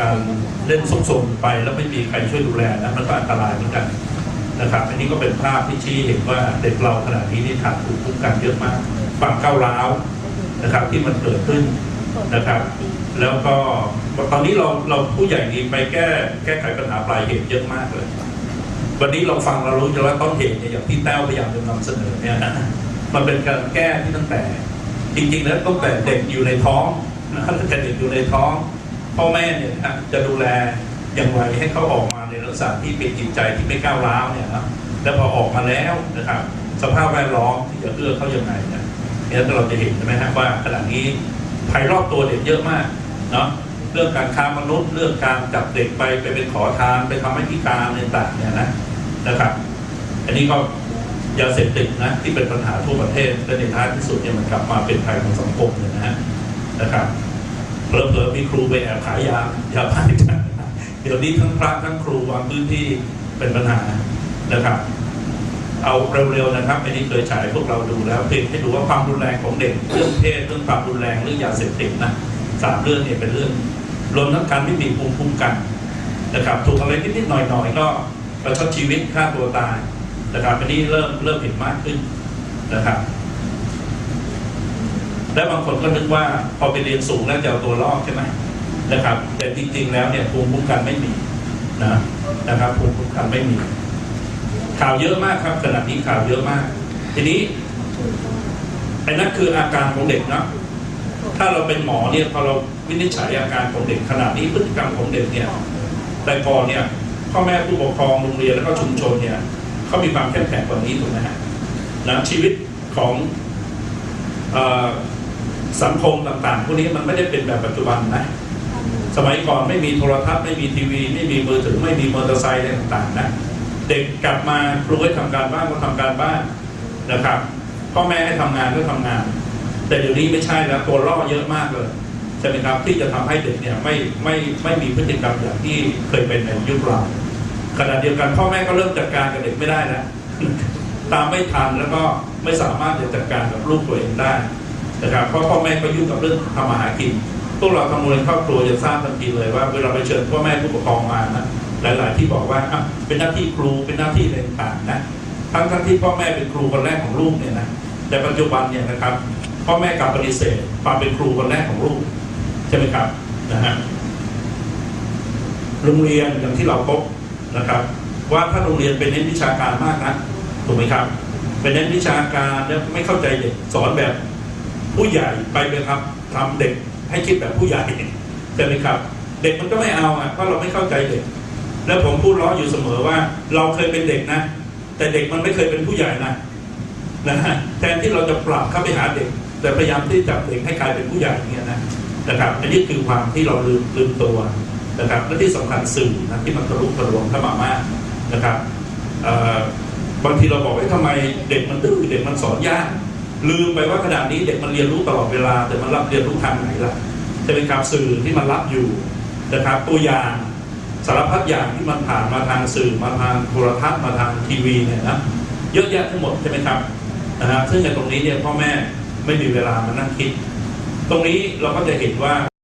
การเล่นซุกซนไปแล้วไม่มีใครช่วยดูแลนะมันก็อันตรายเหมือนกันนะครับ อันนี้ก็เป็นภาพที่ชี้เห็นว่าเด็กเราขณะนี้นี่ขาดภูมิคุ้มกันเยอะมากความก้าวร้าวนะครับที่มันเกิดขึ้นนะครับ แล้วก็ตอนนี้เราเราผู้ใหญ่นี้ไปแก้แก้ไขปัญหาปลายเหตุเยอะมากเลย วันนี้เราฟังเรารู้อยู่แล้วต้นเหตุเนี่ยอย่างที่แต้วพยายามจะนำเสนอเนี่ยนะมันเป็นการแก้ที่ตั้งแต่ จริงๆแล้วตั้งแต่เด็กอยู่ในท้องนะครับแต่เด็กอยู่ในท้อง พ่อแม่เนี่ยนะจะดูแลอย่างไรให้เขาออกมาในลักษณะที่เป็นจิตใจที่ไม่ก้าวร้าวเนี่ยนะแล้วพอออกมาแล้วนะครับ สภาพแวดล้อมที่จะเอื้อเขาอย่างไรเนี่ยเนี่ยเราจะเห็นใช่ไหมฮะว่าขณะนี้ภัยรอบตัวเด็กเยอะมากเนาะเรื่องการค้ามนุษย์ เรื่องการจับเด็กไปไปเป็นขอทานไปทำให้พิการอะไรต่างๆเนี่ยนะนะครับ อันนี้ก็ยาเสพติดนะที่เป็นปัญหาทั่วประเทศและในท้ายที่สุดเนี่ยมันกลับมาเป็นภัยของสังคมเลยนะฮะนะครับ เผลอๆมีครูไปแอบขายยายาบ้ากันเดี๋ยวนี้ทั้งพระทั้งครูวางพื้นที่เป็นปัญหานะครับ เอาเร็วๆนะครับอันนี้เคยฉายพวกเราดูแล้วเพียงให้ดูว่าความรุนแรงของเด็กเรื่องเพศเรื่องความรุนแรงเรื่องยาเสพติดนะสามเรื่องเนี่ยเป็นเรื่องรวมทั้งการไม่มีภูมิคุ้มกันนะครับถูกอะไรนิดๆหน่อยๆก็ประชดชีวิตฆ่าตัวตายนะครับอันนี้เริ่มเริ่มเห็นมากขึ้นนะครับ และบางคนก็นึกว่าพอไปเรียนสูงแล้วจะเอาตัวรอดใช่ไหมนะครับ แต่จริงๆแล้วเนี่ยภูมิคุ้มกันไม่มีนะนะครับภูมิคุ้มกันไม่มี ข่าวเยอะมากครับขณะนี้ข่าวเยอะมาก ทีนี้ไอ้นั่นคืออาการของเด็กนะถ้าเราเป็นหมอเนี่ยพอเราวินิจฉัยอาการของเด็กขณะนี้พฤติกรรมของเด็กเนี่ยแต่ก่อนเนี่ยพ่อแม่ผู้ปกครองโรงเรียนแล้วก็ชุมชนเนี่ยเขามีความเข้มแข็งกว่านี้ถูกไหมฮะนะชีวิตของอ สังคมต่างๆ พวกนี้มันไม่ได้เป็นแบบปัจจุบันนะ สมัยก่อนไม่มีโทรทัศน์ไม่มีทีวี ไม่มีมือถือไม่มีมอเตอร์ไซค์อะไรต่างๆนะเด็กกลับมาครูให้ทำการบ้านก็ทำการบ้านนะครับพ่อแม่ให้ทำงานก็ทำงาน แต่เดี๋ยวนี้ไม่ใช่แล้วตัวล่อเยอะมากเลยใช่ไหมครับที่จะทำให้เด็กเนี่ยไม่ไม่ไม่มีพฤติกรรมอย่างที่เคยเป็นในยุคเราขณะเดียวกันพ่อแม่ก็เริ่มจัดการกับเด็กไม่ได้แล้วตามไม่ทันแล้วก็ไม่สามารถจะจัดการกับลูกตัวเองได้ นะครับเพราะพ่อแม่ก็ยุ่งกับเรื่องทำมาหากินพวกเราทำงานครอบครัวจะทราบทันทีเลยว่า เวลาไปเชิญพ่อแม่ผู้ปกครองมานะหลาย ๆ ที่บอกว่าเป็นหน้าที่ครูเป็นหน้าที่อะไรต่างๆนะทั้งทั้งที่พ่อแม่เป็นครูคนแรกของลูกเนี่ยนะแต่ปัจจุบันเนี่ยนะครับ พ่อแม่กลับปฏิเสธความเป็นครูคนแรกของลูกใช่ไหมครับนะฮะโรงเรียนอย่างที่เราพบนะครับ ว่าถ้าโรงเรียนเป็นเน้นวิชาการมากนะถูกไหมครับ เป็นเน้นวิชาการแล้วไม่เข้าใจเด็กสอนแบบ ผู้ใหญ่ไปเลยครับทำเด็กให้คิดแบบผู้ใหญ่ใช่ไหมครับ เด็กมันก็ไม่เอาอะเพราะเราไม่เข้าใจเด็ก แล้วผมพูดล้ออยู่เสมอว่า เราเคยเป็นเด็กนะ แต่เด็กมันไม่เคยเป็นผู้ใหญ่นะนะฮะแทนที่เราจะปรับเข้าไปหาเด็ก แต่พยายามที่จะเด็กให้กลายเป็นผู้ใหญ่เงี้ยนะนะครับอันนี้คือความที่เราลืมลืมตัวนะครับและที่สำคัญสื่อนะที่มันทะลุทะลวงเข้ามามากนะครับบางทีเราบอกว่าทำไมเด็กมันดื้อเด็กมันสอนยาก ลืมไปว่าขณะนี้เด็กมันเรียนรู้ตลอดเวลา แต่มันรับเรียนรู้ทางไหนล่ะจะเป็นครับสื่อที่มันรับอยู่นะครับ ตัวอย่างสารพัดอย่างที่มันผ่านมาทางสื่อมาทางโทรทัศน์มาทางทีวีเนี่ยนะเยอะแยะทั้งหมดใช่ไหมครับนะฮะซึ่งในตรงนี้เนี่ยพ่อแม่ไม่มีเวลามานั่งคิด ตรงนี้เราก็จะเห็นว่า